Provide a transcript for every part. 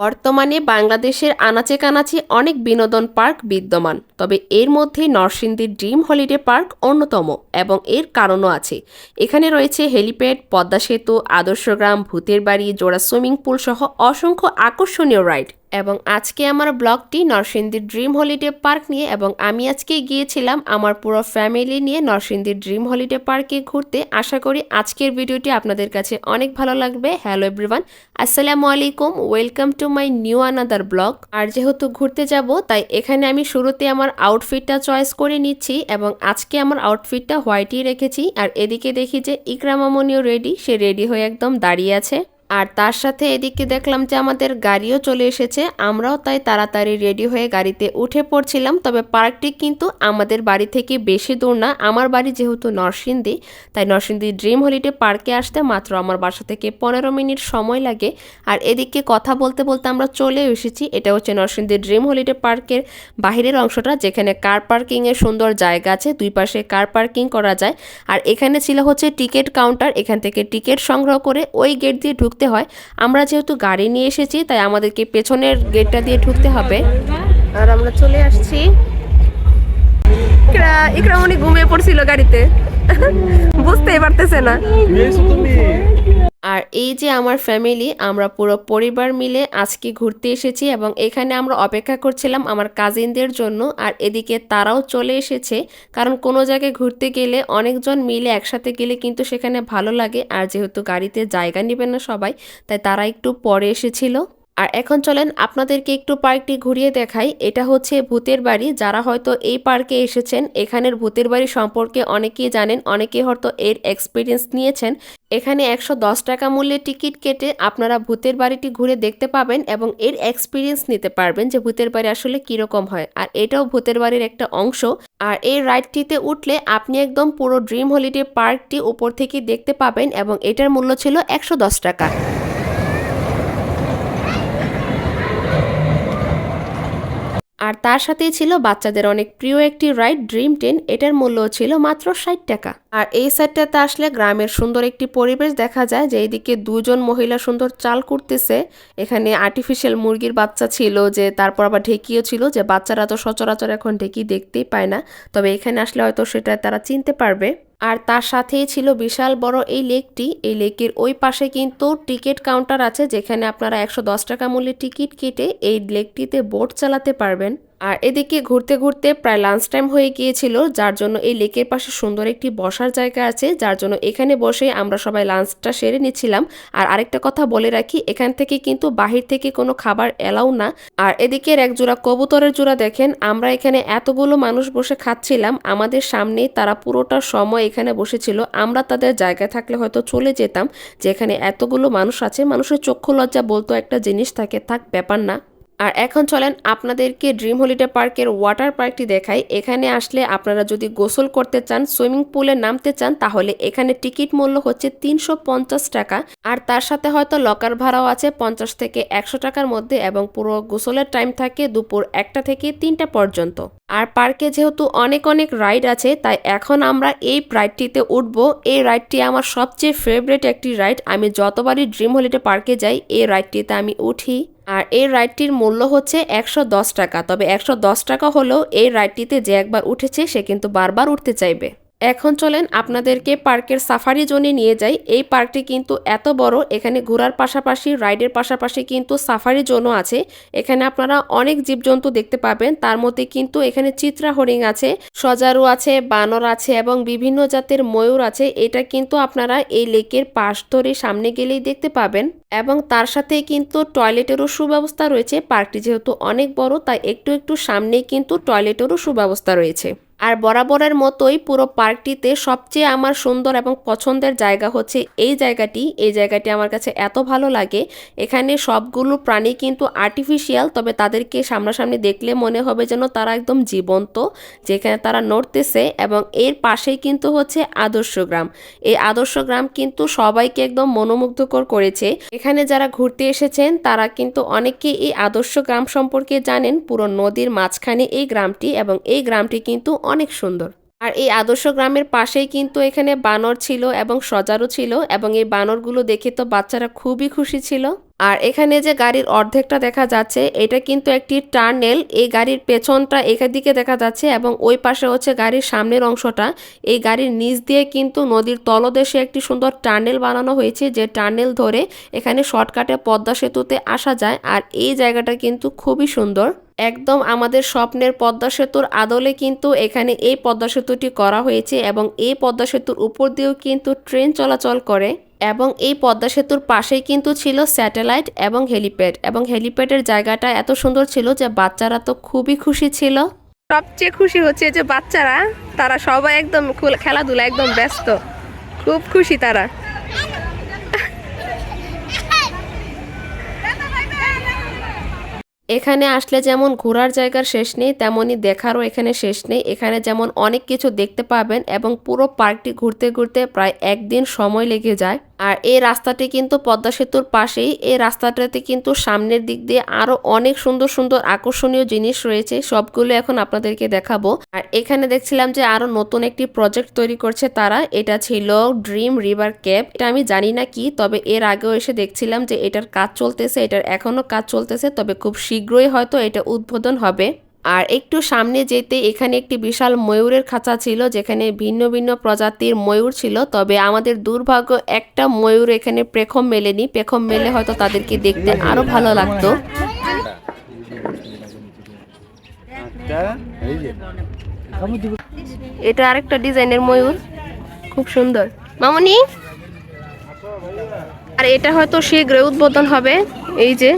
বর্তমানে বাংলাদেশের আনাচে কানাচে অনেক বিনোদন পার্ক বিদ্যমান, তবে এর মধ্যে নরসিংদীর ড্রিম হলিডে পার্ক অন্যতম এবং এর কারণও আছে। এখানে রয়েছে হেলিপ্যাড, পদ্মা সেতু আদর্শগ্রাম ভূতের বাড়ি, জোড়া সুইমিং পুল সহ অসংখ্য আকর্ষণীয় রাইড। এবং আজকে আমার ব্লগটি নরসিংদীর ড্রিম হলিডে পার্ক নিয়ে এবং আমি আজকে গিয়েছিলাম আমার পুরো ফ্যামিলি নিয়ে নরসিংদীর ড্রিম হলিডে পার্কে ঘুরতে। আশা করি আজকের ভিডিওটি আপনাদের কাছে অনেক ভালো লাগবে। হ্যালো এভরিওয়ান, আসসালামু আলাইকুম। Welcome to my new another blog. আর যেহেতু ঘুরতে যাব, তাই এখানে আমি শুরুতে আমার আউটফিটটা চয়েস করে নিচ্ছি এবং আজকে আমার আউটফিটটা হোয়াইটই রেখেছি। আর এদিকে দেখি যে ইকরামামনিও রেডি। সে রেডি হয়ে একদম দাঁড়িয়ে আছে। আর তার সাথে এদিকে দেখলাম যে আমাদের গাড়িও চলে এসেছে। আমরাও তাই তাড়াতাড়ি রেডি হয়ে গাড়িতে উঠে পড়ছিলাম। তবে পার্কটি কিন্তু আমাদের বাড়ি থেকে বেশি দূর না। আমার বাড়ি যেহেতু নরসিংদী, তাই নরসিংদী ড্রিম হলিডে পার্কে আসতে মাত্র আমার বাসা থেকে পনেরো মিনিট সময় লাগে। আর এদিকে কথা বলতে বলতে আমরা চলে এসেছি। এটা হচ্ছে নরসিংদী ড্রিম হলিডে পার্কের বাহিরের অংশটা, যেখানে কার পার্কিংয়ের সুন্দর জায়গা আছে। দুই পাশে কার পার্কিং করা যায়। আর এখানে ছিল হচ্ছে টিকিট কাউন্টার। এখান থেকে টিকিট সংগ্রহ করে ওই গেট দিয়ে ঢুকতে হয়। আমরা যেহেতু গাড়ি নিয়ে এসেছি তাই আমাদেরকে পেছনের গেটটা দিয়ে ঢুকতে হবে। আর আমরা চলে আসছি। ইকরা উনি ঘুমিয়ে পড়ছিল গাড়িতে। বুঝতেই পারতেছে না। আর এই যে আমার ফ্যামিলি আমরা পুরো পরিবার মিলে আজকে ঘুরতে এসেছি এবং এখানে আমরা অপেক্ষা করছিলাম আমার কাজিনদের জন্য আর এদিকে তারাও চলে এসেছে। কারণ কোনো জায়গায় ঘুরতে গেলে অনেকজন মিলে একসাথে গেলে কিন্তু সেখানে ভালো লাগে। আর যেহেতু গাড়িতে জায়গা নেবে না সবাই, তাই তারা একটু পরে এসেছিল। আর এখন চলেন আপনাদেরকে একটু পার্কটি ঘুরিয়ে দেখাই। এটা হচ্ছে ভূতের বাড়ি। যারা হয়তো এই পার্কে এসেছেন, এখানের ভূতের বাড়ি সম্পর্কে অনেকেই জানেন, অনেকেই হয়তো এর এক্সপিরিয়েন্স নিয়েছেন। এখানে একশো দশ টাকা মূল্যের টিকিট কেটে আপনারা ভূতের বাড়িটি ঘুরে দেখতে পাবেন এবং এর এক্সপিরিয়েন্স নিতে পারবেন যে ভূতের বাড়ি আসলে কীরকম হয়। আর এটাও ভূতের বাড়ির একটা অংশ। আর এই রাইডটিতে উঠলে আপনি একদম পুরো ড্রিম হলিডে পার্কটি উপর থেকে দেখতে পাবেন এবং এটার মূল্য ছিল একশো দশ টাকা। আর তার সাথেই ছিল বাচ্চাদের অনেক প্রিয় একটি রাইড ড্রিম টেন এটার মূল্য ছিল মাত্র ষাট টাকা। আর এই সাইডটাতে আসলে গ্রামের সুন্দর একটি পরিবেশ দেখা যায় যে এইদিকে দুজন মহিলা সুন্দর চাল করতেছে এখানে আর্টিফিশিয়াল মুরগির বাচ্চা ছিল যে তারপর আবার ঢেকিও ছিল যে বাচ্চারা তো সচরাচর এখন ঢেকি দেখতেই পায় না। তবে এখানে আসলে হয়তো সেটা তারা চিনতে পারবে। আর তার সাথেই ছিল বিশাল বড় এই লেকটি। এই লেকের ওই পাশে কিন্তু টিকিট কাউন্টার আছে, যেখানে আপনারা একশো দশ টাকা মূল্যের টিকিট কেটে এই লেকটিতে বোট চালাতে পারবেন। আর এদিকে ঘুরতে ঘুরতে প্রায় লাঞ্চ টাইম হয়ে গিয়েছিল, যার জন্য এই লেকের পাশে সুন্দর একটি বসার জায়গা আছে, যার জন্য এখানে বসে আমরা সবাই লাঞ্চটা সেরে নিচ্ছিলাম। আর আরেকটা কথা বলে রাখি, এখান থেকে কিন্তু বাহির থেকে কোনো খাবার এলাও না। আর এদিকের এক জোড়া কবুতরের জোড়া দেখেন, আমরা এখানে এতগুলো মানুষ বসে খাচ্ছিলাম, আমাদের সামনেই তারা পুরোটা সময় এখানে বসেছিল। আমরা তাদের জায়গায় থাকলে হয়তো চলে যেতাম, যেখানে এতগুলো মানুষ আছে, মানুষের চক্ষু লজ্জা বলতো একটা জিনিস থাকে, থাক ব্যাপার না। আর এখন চলেন আপনাদেরকে ড্রিম হলিডে পার্কের ওয়াটার পার্কটি দেখাই। এখানে আসলে আপনারা যদি গোসল করতে চান, সুইমিং পুলে নামতে চান, তাহলে এখানে টিকিট মূল্য হচ্ছে তিনশো পঞ্চাশ টাকা। আর তার সাথে হয়তো লকার ভাড়াও আছে পঞ্চাশ থেকে একশো টাকার মধ্যে এবং পুরো গোসলের টাইম থাকে দুপুর একটা থেকে তিনটা পর্যন্ত। আর পার্কে যেহেতু অনেক অনেক রাইড আছে, তাই এখন আমরা এই রাইডটিতে উঠব। এই রাইডটি আমার সবচেয়ে ফেভারিট একটি রাইড আমি যতবারই ড্রিম হলিডে পার্কে যাই, এই রাইডটিতে আমি উঠি। আর এই রাইডটির মূল্য হচ্ছে একশো দশ টাকা। তবে একশো দশ টাকা হলেও এই রাইডটিতে যে একবার উঠেছে, সে কিন্তু বারবার উঠতে চাইবে। এখন চলেন আপনাদেরকে পার্কের সাফারি জোনে নিয়ে যাই। এই পার্কটি কিন্তু এত বড়, এখানে ঘোরার পাশাপাশি, রাইডের পাশাপাশি কিন্তু সাফারি জোনও আছে। এখানে আপনারা অনেক জীবজন্তু দেখতে পাবেন, তার মধ্যে কিন্তু এখানে চিত্রা হরিণ আছে, সজারু আছে, বানর আছে এবং বিভিন্ন জাতের ময়ূর আছে। এটা কিন্তু আপনারা এই লেকের পাশ ধরে সামনে গেলেই দেখতে পাবেন এবং তার সাথে কিন্তু টয়লেটেরও সুব্যবস্থা রয়েছে। পার্কটি যেহেতু অনেক বড়, তাই একটু একটু সামনেই কিন্তু টয়লেটেরও সুব্যবস্থা রয়েছে। আর বরাবরের মতোই পুরো পার্কটিতে সবচেয়ে আমার সুন্দর এবং পছন্দের জায়গা হচ্ছে এই জায়গাটি। এই জায়গাটি আমার কাছে এত ভালো লাগে। এখানে সবগুলো প্রাণী কিন্তু আর্টিফিশিয়াল তবে তাদেরকে সামনাসামনি দেখলে মনে হবে যেন তারা একদম জীবন্ত, যেখানে তারা নড়তেছে এবং এর পাশেই কিন্তু হচ্ছে আদর্শ গ্রাম। এই আদর্শ গ্রাম কিন্তু সবাইকে একদম মনোমুগ্ধকর করেছে। এখানে যারা ঘুরতে এসেছেন, তারা কিন্তু অনেকে এই আদর্শ গ্রাম সম্পর্কে জানেন। পুরো নদীর মাঝখানে এই গ্রামটি এবং এই গ্রামটি কিন্তু অনেক সুন্দর। আর এই আদর্শ গ্রামের পাশেই কিন্তু এখানে বানর ছিল এবং সজারও ছিল এবং এই বানরগুলো দেখে তো বাচ্চারা খুবই খুশি ছিল। আর এখানে যে গাড়ির অর্ধেকটা দেখা যাচ্ছে, এটা কিন্তু একটি টার্নেল। এই গাড়ির পেছনটা এখান দিকে দেখা যাচ্ছে এবং ওই পাশে হচ্ছে গাড়ির সামনের অংশটা। এই গাড়ির নিচ দিয়ে কিন্তু নদীর তলদেশে একটি সুন্দর টার্নেল বানানো হয়েছে, যে টার্নেল ধরে এখানে শর্টকাটে পদ্মা সেতুতে আসা যায়। আর এই জায়গাটা কিন্তু খুবই সুন্দর। একদম আমাদের স্বপ্নের পদ্মা সেতুর আদলে কিন্তু এখানে এই পদ্মা সেতুটি করা হয়েছে এবং এই পদ্মা সেতুর উপর দিয়েও কিন্তু ট্রেন চলাচল করে এবং এই পদ্মা সেতুর পাশেই কিন্তু ছিল স্যাটেলাইট এবং হেলিপ্যাড এবং হেলিপ্যাডের জায়গাটা এত সুন্দর ছিল যে বাচ্চারা তো খুবই খুশি ছিল। সবচেয়ে খুশি হচ্ছে যে বাচ্চারা, তারা সবাই একদম খেলাধুলা একদম ব্যস্ত। খুব খুশি তারা। এখানে আসলে যেমন ঘোরার জায়গার শেষ নেই, তেমনই দেখারও এখানে শেষ নেই। এখানে যেমন অনেক কিছু দেখতে পাবেন এবং পুরো পার্কটি ঘুরতে ঘুরতে প্রায় একদিন সময় লেগে যায়। আর এই রাস্তাটি কিন্তু পদ্মা সেতুর পাশেই। এই রাস্তাটাতে কিন্তু সামনের দিক দিয়ে আরও অনেক সুন্দর সুন্দর আকর্ষণীয় জিনিস রয়েছে। সবগুলো এখন আপনাদেরকে দেখাবো। আর এখানে দেখছিলাম যে আরও নতুন একটি প্রজেক্ট তৈরি করছে তারা। এটা ছিল ড্রিম রিভার ক্যাপ এটা আমি জানি না কি, তবে এর আগেও এসে দেখছিলাম যে এটার কাজ চলতেছে, এটার এখনও কাজ চলতেছে, তবে খুব শীঘ্রই হয়তো এটা উদ্বোধন হবে। আর একটু সামনে যেতে এখানে একটি বিশাল ময়ূরের খাঁচা ছিল, যেখানে ভিন্ন ভিন্ন প্রজাতির ময়ূর ছিল। তবে আমাদের দুর্ভাগ্য, একটা ময়ূর এখানে প্রেখম মেলেনি। প্রেখম মেলে হয়তো তাদেরকে দেখতে আরও ভালো লাগতো। এটা আরেকটা ডিজাইনের ময়ূর। খুব সুন্দর। মামনি? আর এটা হয়তো শীঘ্রই উদ্বোধন হবে। এই যে,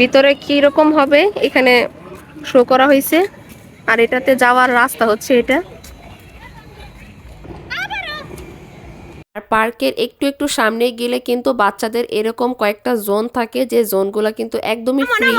ভিতরে কি রকম হবে? এখানে শো করা হয়েছে। আর এটাতে যাওয়ার রাস্তা হচ্ছে এটা। আর পার্কের একটু একটু সামনে গেলে কিন্তু বাচ্চাদের এরকম কয়েকটা জোন থাকে যে জোনগুলো কিন্তু একদমই ফ্রি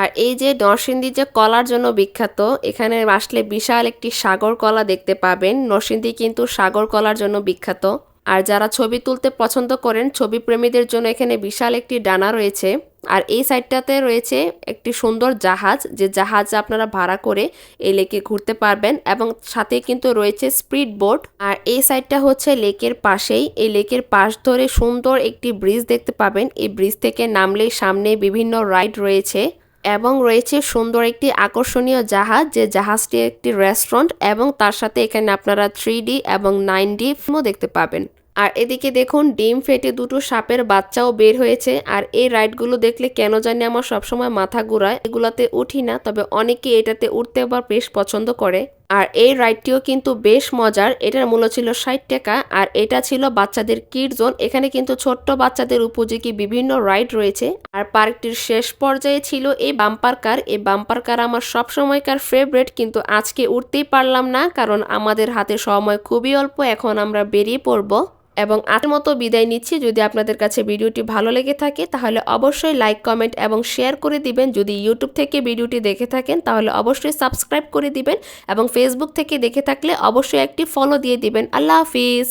আর এই যে নরসিংদী যে কলার জন্য বিখ্যাত এখানে আসলে বিশাল একটি সাগর কলা দেখতে পাবেন। নরসিংদী কিন্তু সাগর কলার জন্য বিখ্যাত। আর যারা ছবি তুলতে পছন্দ করেন, ছবি প্রেমীদের জন্য এখানে বিশাল একটি ডানা রয়েছে। আর এই সাইডটাতে রয়েছে একটি সুন্দর জাহাজ, যে জাহাজ আপনারা ভাড়া করে এই লেকে ঘুরতে পারবেন এবং সাথে কিন্তু রয়েছে স্পিড বোট। আর এই সাইডটা হচ্ছে লেকের পাশেই। এই লেকের পাশ ধরে সুন্দর একটি ব্রিজ দেখতে পাবেন। এই ব্রিজ থেকে নামলেই সামনে বিভিন্ন রাইড রয়েছে। এবং রয়েছে সুন্দর একটি আকর্ষণীয় জাহাজ, যে জাহাজটি একটি রেস্টুরেন্ট এবং তার সাথে এখানে আপনারা থ্রি ডি এবং নাইন ডি দেখতে পাবেন। আর এদিকে দেখুন, ডিম ফেটে দুটো সাপের বাচ্চাও বের হয়েছে। আর এই রাইডগুলো দেখলে কেন জানি আমার সবসময় মাথা ঘুরায়। এগুলাতে উঠি না, তবে অনেকে এটাতে উঠতে আবার বেশ পছন্দ করে। আর এই রাইডটিও কিন্তু বেশ মজার। এটার মূল্য ছিল ষাট টাকা আর এটা ছিল বাচ্চাদের কিড জোন। এখানে কিন্তু ছোট্ট বাচ্চাদের উপযোগী বিভিন্ন রাইড রয়েছে। আর পার্কটির শেষ পর্যায়ে ছিল এই বাম্পার কার। এই বাম্পার কার আমার সব সময়কার ফেভারেট কিন্তু আজকে উঠতেই পারলাম না কারণ আমাদের হাতে সময় খুবই অল্প। এখন আমরা বেরিয়ে পড়ব। এবং আজকের মতো বিদায় নিচ্ছি। যদি আপনাদের কাছে ভিডিওটি ভালো লেগে থাকে, তাহলে অবশ্যই লাইক কমেন্ট এবং শেয়ার করে দিবেন। যদি ইউটিউব থেকে ভিডিওটি দেখে থাকেন, তাহলে অবশ্যই সাবস্ক্রাইব করে দিবেন এবং ফেসবুক থেকে দেখে থাকলে অবশ্যই একটি ফলো দিয়ে দিবেন। আল্লাহ হাফিজ।